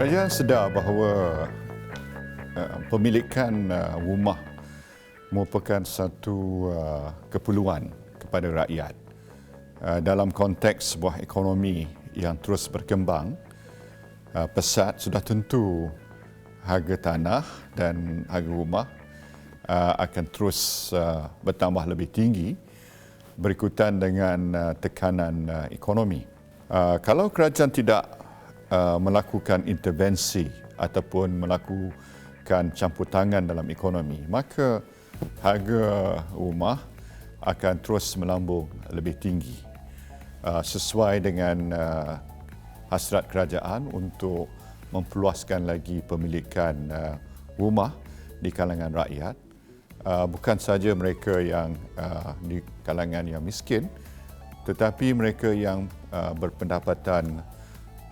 Kerajaan sedar bahawa uh, pemilikan uh, rumah merupakan satu uh, keperluan kepada rakyat. Uh, dalam konteks sebuah ekonomi yang terus berkembang, uh, pesat sudah tentu harga tanah dan harga rumah uh, akan terus uh, bertambah lebih tinggi berikutan dengan uh, tekanan uh, ekonomi. Uh, kalau kerajaan tidak uh, melakukan intervensi ataupun melakukan campur tangan dalam ekonomi, maka harga rumah akan terus melambung lebih tinggi uh, sesuai dengan uh, hasrat kerajaan untuk memperluaskan lagi pemilikan rumah di kalangan rakyat. Bukan saja mereka yang di kalangan yang miskin tetapi mereka yang berpendapatan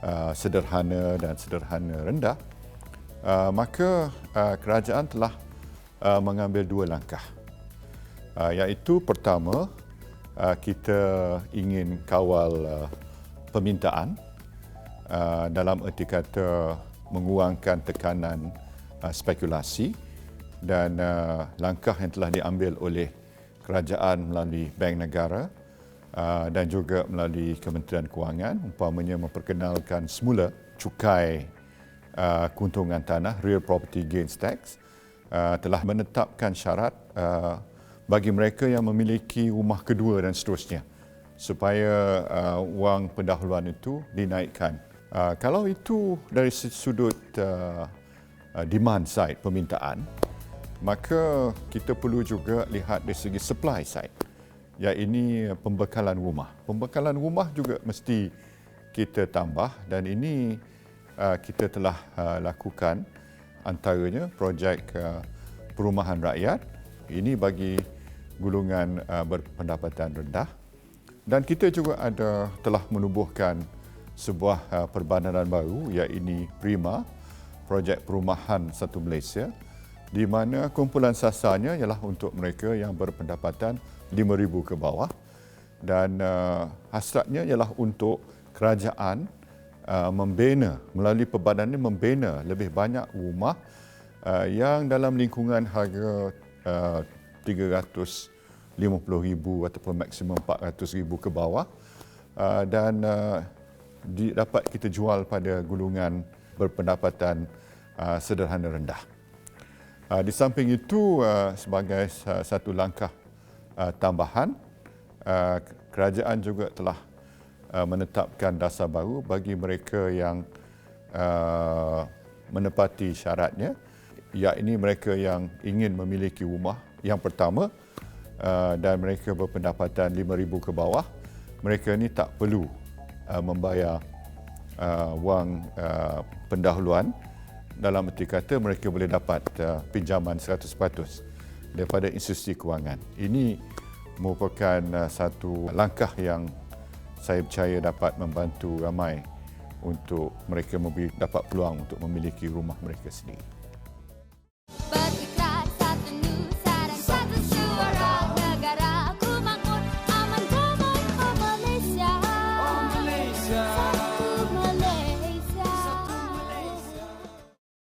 uh, sederhana dan sederhana rendah uh, maka uh, kerajaan telah uh, mengambil dua langkah. Uh, iaitu pertama uh, kita ingin kawal uh, permintaan uh, dalam erti kata mengurangkan tekanan uh, spekulasi dan uh, langkah yang telah diambil oleh kerajaan melalui Bank Negara dan juga melalui Kementerian Kewangan umpamanya memperkenalkan semula cukai uh, keuntungan tanah real property gains tax uh, telah menetapkan syarat uh, bagi mereka yang memiliki rumah kedua dan seterusnya supaya uh, wang pendahuluan itu dinaikkan. Uh, kalau itu dari sudut uh, demand side permintaan, maka kita perlu juga lihat dari segi supply side ya ini pembekalan rumah. Pembekalan rumah juga mesti kita tambah dan ini uh, kita telah uh, lakukan antaranya projek uh, perumahan rakyat. Ini bagi golongan berpendapatan rendah. Dan kita juga ada telah menubuhkan sebuah perbandaran baru iaitu Prima projek perumahan satu Malaysia di mana kumpulan sasarnya ialah untuk mereka yang berpendapatan 5,000 ke bawah dan uh, hasratnya ialah untuk kerajaan uh, membina melalui perbadan ini membina lebih banyak rumah uh, yang dalam lingkungan harga uh, 350,000 ataupun maksimum 400,000 ke bawah uh, dan uh, dapat kita jual pada golongan berpendapatan uh, sederhana rendah. Uh, di samping itu uh, sebagai uh, satu langkah uh, tambahan. Uh, kerajaan juga telah uh, menetapkan dasar baru bagi mereka yang uh, menepati syaratnya. Iaitu mereka yang ingin memiliki rumah yang pertama uh, dan mereka berpendapatan 5000 ke bawah. Mereka ini tak perlu uh, membayar uh, wang uh, pendahuluan. Dalam erti kata mereka boleh dapat uh, pinjaman 100% daripada institusi kewangan. Ini merupakan uh, satu langkah yang saya percaya dapat membantu ramai untuk mereka dapat peluang untuk memiliki rumah mereka sendiri.